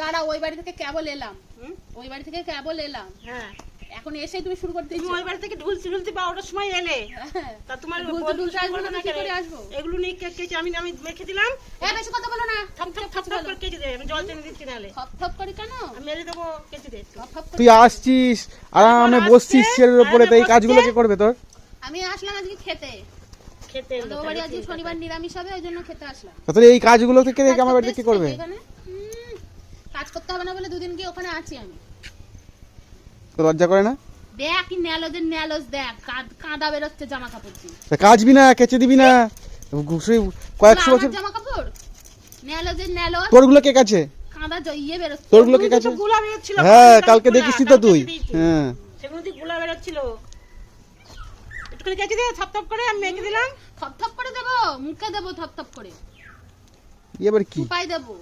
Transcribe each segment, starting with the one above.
দাঁড়া ওই বাড়ি থেকে কেবল এলাম। ওই বাড়ি থেকে কেবল এলাম। হ্যাঁ। এখন এসে তুমি শুরু করতে তুমি ওই বাড়ি থেকে ঢুলছি ঢুলছি বারোটার সময় এলে। তা তোমার ঢুলতে ঢুলতে আসব না, কি করে আসব? এগুলো নিয়ে কে- কেচে আমি আমি মেখে দিলাম। হ্যাঁ বেশি কথা বলো না। থপ থপ থপ থপ করে কেচে দে আমি জল টেনে দিচ্ছি নাহলে। থপ থপ করে কেন? আমি মেরে দেবো কেচে দে তুই আসছিস আরামে বসছিস চেয়ারের উপরে তো এই কাজগুলো কে করবে তোর? আমি আসলাম আজকে খেতে। খেতে ওদের বাড়ি আজকে শনিবার নিরামিষ হবে ওই জন্য খেতে আসলাম। তা তোর এই কাজগুলো থেকে আমার বাড়িতে কি করবে? এখানে? কাজ করতে হবে না বলে দুদিন গিয়ে ওখানে আছি আমি। তোর লজ্জা করে না? দেখ কি ন্যালোজের ন্যালোজ দেখ কাঁদ- কাঁদা বেরোচ্ছে জামা কাপড় দিয়ে কাচবি না কেচে দিবি না? সেই কয়েকশো বছর জামা কাপড় ন্যালোজের ন্যালোজ তোরগুলো কে কাছে? কাঁদা ইয়ে বেরোচ্ছে। তোরগুলো কে কাছে তো গুলা বেরোচ্ছিল, হ্যাঁ কালকে গুলা, দেখিসই তো তুই। হ্যাঁ। সেগুলো দিয়ে গুলা বেরোচ্ছিল। একটুখানি কেচে দিয়ে থপ থপ করে আমি মেখে দিলাম। থপ থপ করে দেবো মুখে দেবো থপ থপ করে। এবার কি? উপায় দেবো।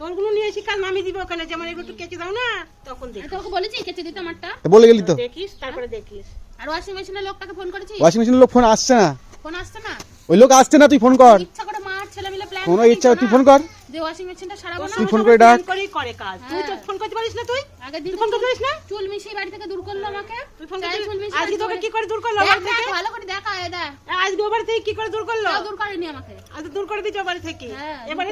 তোরগুলো নিয়ে এসে কাল নামিয়ে দিবে ওখানে যেমন এগুলো একটু কেচে দাও না তখন আমি দেখিস তোকে বলেছি কেচে দিতে আমারটা। বলে গেলি তো। দেখিস তারপরে দেখিস। আর ওয়াশিং মেশিনের লোকটাকে ফোন করেছি ওয়াশিং মেশিনের লোক ফোন আসছে না। ফোন আসছে না? ওই লোক আসছে না তুই ফোন কর। ইচ্ছা করে মার ছেলে মিলে প্ল্যান কোনো ইচ্ছা তুই ফোন কর। যে ওয়াশিং মেশিনটা সারাবো না। তুই ফোন করে ডাক। ফোন করে কাজ। তুই তো হ্যাঁ। ফোন করতে পারিস না তুই? আগের দিন ফোন করতে পারিস না? চুল মিশিয়ে বাড়ি থেকে দূর করল আমাকে। তুই ফোন করতে চুল মিশিয়ে আজকে তোকে কি করে দূর করল দেখ, দেখ, থেকে? ভালো করে দেখা এ দেখ আজকে ও বাড়ি থেকে কি করে দূর করল? দূর করেনি আমাকে। আজ দূর করে দিচ্ছে বাড়ি থেকে?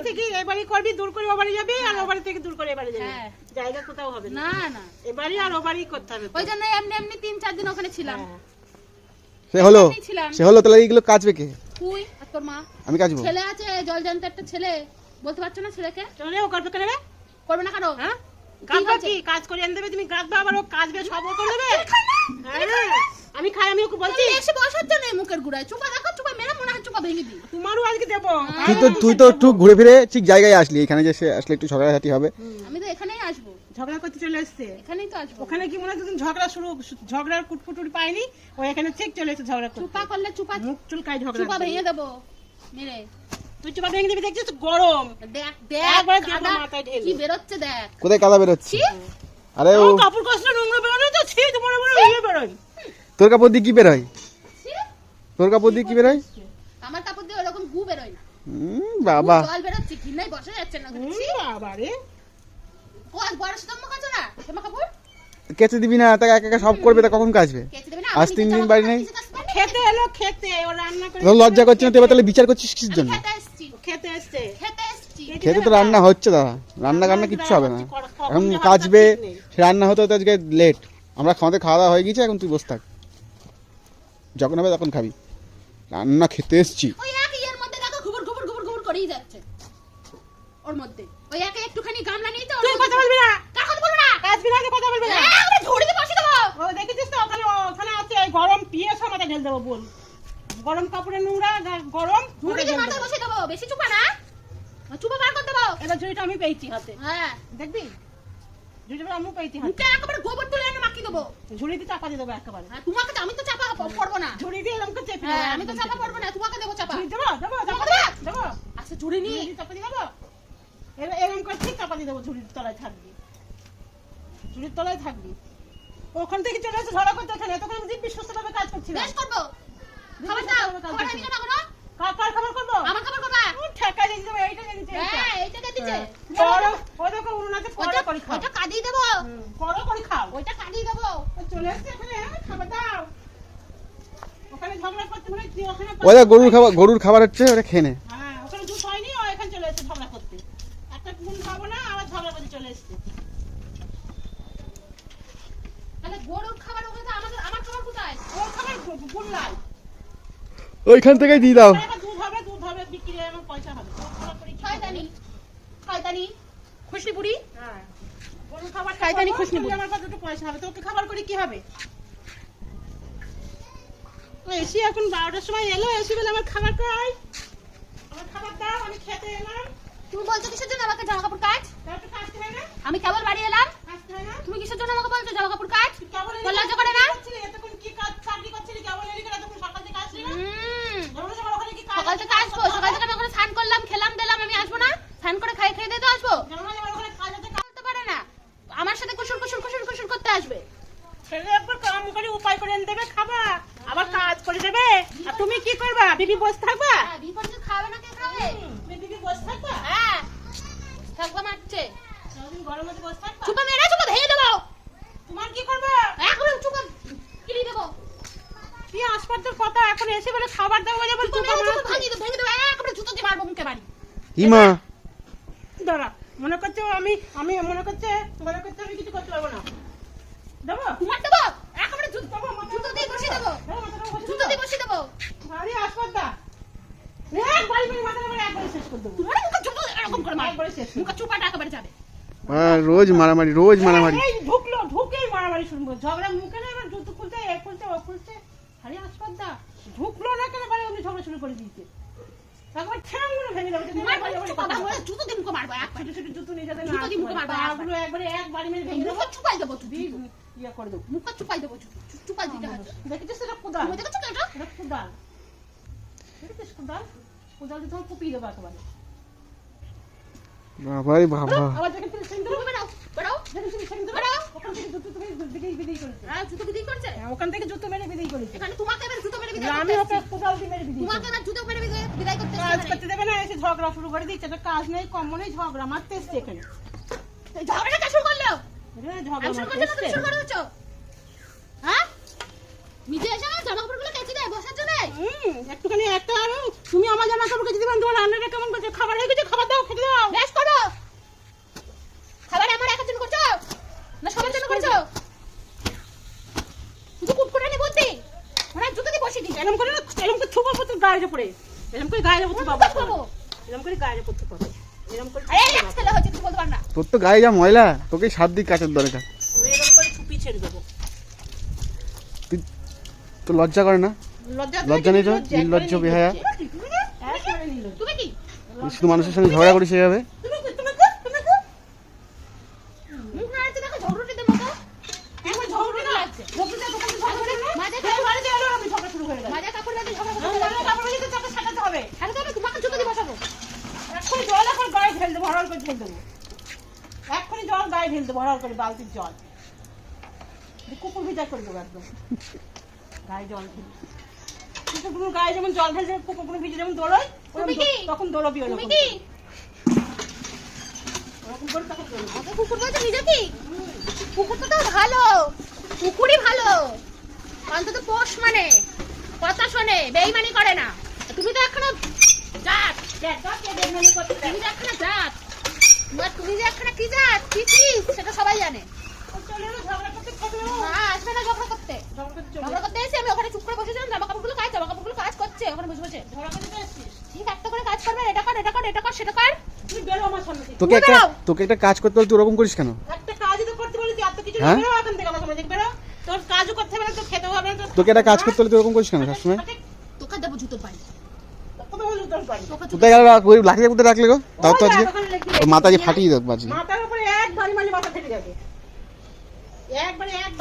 থেকে এ করবি দূর করে ও যাবি আর ও থেকে দূর করে এ যাবি। জায়গা কোথাও হবে না। না না। আর ও করতে হবে ওই জন্য এমনি এমনি তিন চার দিন ওখানে ছিলাম। সে হলো সে হলো তাহলে এইগুলো কাচবে কে? তুই আর তোর মা। আমি কাচবো। ছেলে আছে জল জানতে একটা ছেলে। বলতে পারছ না ছেলেকে? চলে ও করবে কেন করবে না কারও? হ্যাঁ? কি কাজবা কি? কাজ করে এনে দেবে তুমি কাজবে আবার ও কাজবে সব করে দেবে হ্যাঁ। আমি খাই আমি ওকে বলছি। এসে বসার জন্য এই মুখের গুড়ায়। চুপা দেখো চুপা মেরে মনে হয় চুপা ভেঙে দিই। তোমারও আজকে দেবো। তুই তো তুই তো একটু ঘুরে ফিরে ঠিক জায়গায় আসলি এখানে যে সে আসলে একটু ঝগড়াঝাটি হবে। আমি তো এখানেই আসব। ঝগড়া করতে চলে এসছে। এখানেই তো আসব। ওখানে কি মনে হয় দুদিন ঝগড়া শুরু ঝগড়ার কুটকুটুরি পাইনি ও এখানে ঠিক চলে এসেছে ঝগড়া করতে। চুপা করলে চুপা মুখ চুলকায় ঝগড়া চুপা ভেঙে দেবো। মেরে। তুই চুপা ভেঙে দিবি দেখছিস গরম। দেখ দেখ একবার কাদা। মাথায় ঢেলে। কি বেরোচ্ছে দেখ। কোথায় কাদা বেরোচ্ছে? ছি। আরে ও কাপড় কষ্ট নোংরা বেরোনো তো ছি তোমার বড় ইয়ে বেরোয়। তোর কাপড় দিয়ে কি বেরোয়? ছি তোর কাপড় দিয়ে কি বেরোয়? আমার কাপড় দিয়ে ওরকম গু বেরোয় না। বাবা। জল বেরোচ্ছে ঘিন্নায় বসা যাচ্ছে না বাবা রে। ও আর বড় স্তম্ভ কাছে না? জামা কাপড়? কেচে দিবি না তাকে একা একা সব করবে তা কখন না আজ তিন দিন বাড়ি নেই? খেতে এলো খেতে ও রান্না করে লজ্জা করছে না তুই এবার তাহলে বিচার করছিস কিসের জন্য? খেতে এসছি। খেতে এসছে। খেতে তো রান্না হচ্ছে দাদা। রান্না কান্না কিচ্ছু হবে না। এখন কাচবে সে রান্না হতে হতে আজকে লেট আমরা খাওয়াতে খাওয়া দাওয়া হয়ে গেছে এখন তুই বসে থাক। যখন হবে তখন খাবি। রান্না খেতে এসছি। ওই এক ইয়ের মধ্যে দেখো ঘুবুর ঘুবুর ঘুবুর ঘুবুর করেই যাচ্ছে। ওর মধ্যে। ওই একে একটুখানি গামলা নিয়ে তো তুই কথা বলবি না। কাকন বলো না। কাজবি না কথা বলবি না। হ্যাঁ, আমরা ঝড়িতে বসে দেবো। ও দেখেছিস তো? ওখানে ওখানে আছে এই গরম পিয়ে মাথা ঢেল দেবো বল। গরম কাপড়ে নোংরা গরম দেবো। বসে দেবো। বেশি চুপা না। চুপা বার করে দেবো। এবার ঝুড়িটা আমি পেয়েছি হাতে। হ্যাঁ। দেখবি? ঝুড়িটা আমি পেয়েছি হাতে। গোবর তুলে দেবো। ঝুড়িতে চাপা দিয়ে দেবো একেবারে। তোমাকে আমি তো চাপা পড়ব না। ঝুড়ি দিয়ে চেপে হ্যাঁ আমি তো চাপা পড়ব না তোমাকে দেবো চাপা। দেবো দেবো চাপা দেবো? দেবো। আচ্ছা ঝুড়ি নি ঝুড়ি চাপা দিয়ে দেবো? এরকম করে ঠিক চাপা দিয়ে দেবো ঝুড়ির তলায় থাকবি। ঝুড়ির তলায় থাকবি। ওখান থেকে চলে এসে ঝগড়া করতে এখানে এতক্ষণ আমি দিব্যি সুস্থভাবে কাজ করছিলাম। বেশ করব। খাবার দাও। খাবার আমি কেন করো খাবার করব আমার খাবার করবা ও, ঠেকা দিয়ে দিতে এইটা দিয়ে দিতে হ্যাঁ এইটা দিয়ে দিচ্ছে বড়, ও দেখো উনুনাতে বড় করে খাও। ওইটা কাঁদিয়ে দেবো বড় করে খাও। ওইটা কাঁদিয়ে দেবো ও চলে এসছে এখানে, হ্যাঁ, খাবার দাও। ওখানে ঝগড়া করতে মানে ওখানে গরুর খাবার গরুর খাবার হচ্ছে ওটা খেয়ে নে হ্যাঁ, ওখানে দুধ হয়নি, ও এখানে চলে ঝগড়া করতে। একটা নুন খাব না, আবার ঝগড়া করতে চলে। তাহলে গরুর খাবার ওখানে আমাদের আমার খাবার কোথায় ওর খাবার গু- গুল্লাই। ওইখান থেকেই দিয়ে দাও। হ্যাঁ। খাবার। আমার কাছে একটু পয়সা হবে তোকে খাবার করে কি হবে? এসি এখন বারোটার সময় এলো এসি বলে আমার খাবার খাই আমার খাবার দাও আমি খেতে এলাম। তুমি বলছো কিসের জন্য আমাকে জামা কাপড় হয় আমি কেবল বাড়ি এলাম। তুমি কিসের জন্য আমাকে বলছো জামা কাপড় কেবল লজ্জা করে না? কাজ করছিলি, এতক্ষণ কি কাজ চাকরি করছিলি কেবল এলি কেন এতক্ষণ সকাল থেকে আসলি না হুম ধরো সকাল ওখানে কি কাজ সকাল থেকে আসব। সকাল থেকে আমি স্নান করলাম, খেলাম, দিলাম, আমি আসব না। স্নান করে খাই খাই দিয়ে তো আসব। করতে পারে না। আমার সাথে কুসুর কুসুর কুসুর কুসুর করতে আসবে। ছেলে একবার কাম করে উপায় করে দেবে খাবা আবার কাজ করে দেবে। তুমি কি করবা? বিবি বসে থাকবা হ্যাঁ বিপরীতে খাবে না কে খাবে বিবি বসে থাকবা হ্যাঁ থাকবা মারছে ঘরের মধ্যে বসে থাকবা? চুপা মেরে চুপা ভেঙে দেবো তোমার কি করবে এখন চুপা কিনে দেবো কি আসপাতের কথা এখন এসে বলে খাবার দাও বলে বলে মেরে চুপা ভাঙিয়ে দেবো ভেঙে দেবো একবারে জুতো দিয়ে মারবো মুখে বাড়ি। ইমা। দাঁড়া মনে করছে আমি আমি মনে করছে মনে করছে আমি কিছু করতে পারব না। দেবো? তোমার দেবো? একবারে জুতো দেবো, জুতো দিয়ে বসিয়ে দেবো। জুতো দিয়ে বসিয়ে দেবো। আরে আসপাত দা এক বাড়ি বাড়ি মাথাটা বাড়ি একবারে শেষ করে দেবো। তোমার মুখে জুতো এরকম করে মারবো। একবারে শেষ মুখে চুপাটা একেবারে যাবে। রোজ মারামারি রোজ মারামারি। ঢুকলো ঢুকেই মারামারি শুরু করল ঝগড়া মুখে না এবার জুতো খুলতে এ খুলতে ও খুলতে আরে আসপাদ্দা ঢুকলো না কেন? বারে উনি ঝগড়া শুরু করে দিয়েছে। একবার ঠ্যাং মেরে ভেঙে যাবে তোমার বাড়ি চুপা ভাঙলে জুতো দিয়ে মুখে মারবো একবার। ছোট ছোট জুতো নিয়ে যাতে না জুতো দিয়ে মুখে মারবা, পাগুলো একবারে এক বাড়ি মেরে ভেঙে দেবো। চুপাই দেবো তুমি ইয়ে করে দেবো। মুখে চুপাই দেবো চুপাই দিতে হবে। দেখেছিস এটা কোদাল? তুমি দেখেছ কেন এটা? কোদাল। দেখেছিস কোদাল? কোদাল দিয়ে তোমার কুপিয়ে দেবো একেবারে। বাবারে বাবা। আবার দেখেন তুমি সেন তুমি বেরাও ঝগড়া একটা মারতে এখানে। ঝগড়াটা শুরু ঝগড়া শুরু হ্যাঁ? নিজে এসে দেয় বসার একটুখানি একটা তুমি আমার জামা কাপড় কেচে দিবেন তোমার রান্নাটা কেমন করছে? থুপা পড়তে গায়ে পড়ে এরকম করে গায়ে পড়তে পাবো এরকম করে গায়ে পড়তে পাবো এরকম করে আরে এক ছেলে হচ্ছে তুই বলতে পার না। তোর তো গায়ে যা ময়লা তোকে সাত দিক কাচের দরকার। এরকম করে থুপি ছেড়ে দেবো। তুই তো লজ্জা করে না? লজ্জা নেই তো? নির্লজ্জ বেহায়া। তুমি কি? শুধু মানুষের সঙ্গে ঝগড়া করিস সেভাবে তুমি কি- তুমি কি- তুমি কি? মুখ নাড়তে দেখো ঝগড়ুটিদের মতো একবার ঝগড়ুটি লাগছে ঝগড়া দোকানে ঝগড়া নেই? মাঝে এই বাড়িতে এলো আমি ঝগড়া শুরু হয়ে গেল মাজা কাপড় লাগে ঝগড়া আমার করতে জামা লাগছে কাপড়গুলো তো তোকে সাজাতে হবে আরে তো আমি তোমাকে জুতো দিয়ে বসাবো এক্ষুনি জল এখন গায়ে ঢেল দেবো হরল করে ঢেল দেবো। এক্ষুনি জল গায়ে ঢেল দেবো হরল করে বালতির জল। কুকুর ভিজা করে দেবো একদম। গায়ে জল ঢেল। গায়ে যেমন জল কুকুরগুলো ভিজে যেমন দৌড়োয় তখন দৌড়বি ওরকম ওরকম করে তখন দৌড়বি কুকুর বলছে তো তো ভালো। কুকুরই ভালো। অন্তত পোষ মানে। কথা শোনে বেইমানি করে না। তুমি তো এখনও জাত। তুমি যে এখনও জাত। এবার তুমি যে এখনও কি জাত কি কি? সেটা সবাই জানে। ও চলে এলো ঝগড়া করতে খাবে ও। না আসবে না ঝগড়া করতে। ঝগড়া করতে চলে ঝগড়া করতে এসে আমি ওখানে চুপ করে বসেছিলাম জামা কাপড়গুলো কাজ জামা কাপড়গুলো কাজ করছে ওখানে বসে বসে। ঝগড়া করতে এসছিস ঠিক একটা করে কাজ করবে এটা কর এটা কর এটা কর সেটা কর। তুই বেরো আমার সামনে থেকে। তোকে একটা তোকে একটা কাজ করতে হলে তুই ওরকম করিস কেন? একটা কাজই তো করতে বলেছি আর তো কিছু হ্যাঁ? না বেরো এখান থেকে আমার সামনে থেকে বেরো। তোর কাজও করতে হবে না তোর খেতেও হবে না তোকে একটা কাজ করতে হলে তুই ওরকম করিস কেন সবসময়? তোকে দেবো জুতো কোথায় গেল? ওই কোথায় রাখলে গো? তাও তো আজকে। তো মাথা দিয়ে ফাটিয়ে দেখ বাজি। মাথার উপরে এক বাড়ি মারলে মাথা ফেটে যাবে। একবারে এক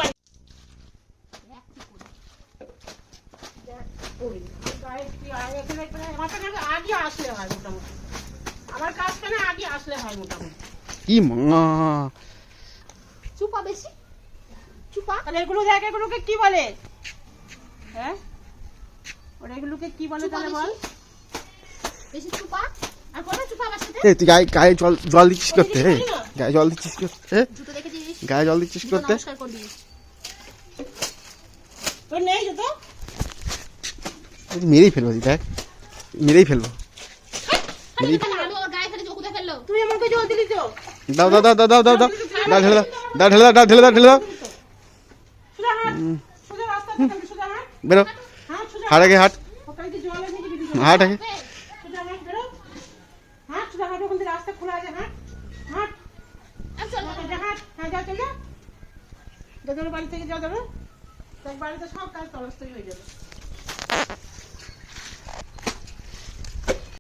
কি চুপা বেশি। চুপা। এগুলো এগুলোকে কি বলে? হ্যাঁ? ওরা এগুলোকে কি বলে তাহলে বল? বেশি চুপা। তুই গায়ে গায়ে জল জল দিচ্ছিস করতে? গায়ে জল দিচ্ছিস করতে? গায়ে জল দিচ্ছিস করতে? মেরেই ফেলব তুই দেখ। মেরেই ফেলব। তো? দাও দাও দাও দাও দাও দাও। দাও দাও ঢেলে দাও ঢেলে দাও ঢেলে দাও। ঢেলে দাও। হাট সোজা রাস্তা থেকে সোজা হাট। বেরো। হাট আগে হাট। দিদি হাট আগে। চলে যা বাড়ি থেকে যাওয়া যাবে? বাড়িতে সব কাজ তরস্তই হয়ে যাবে।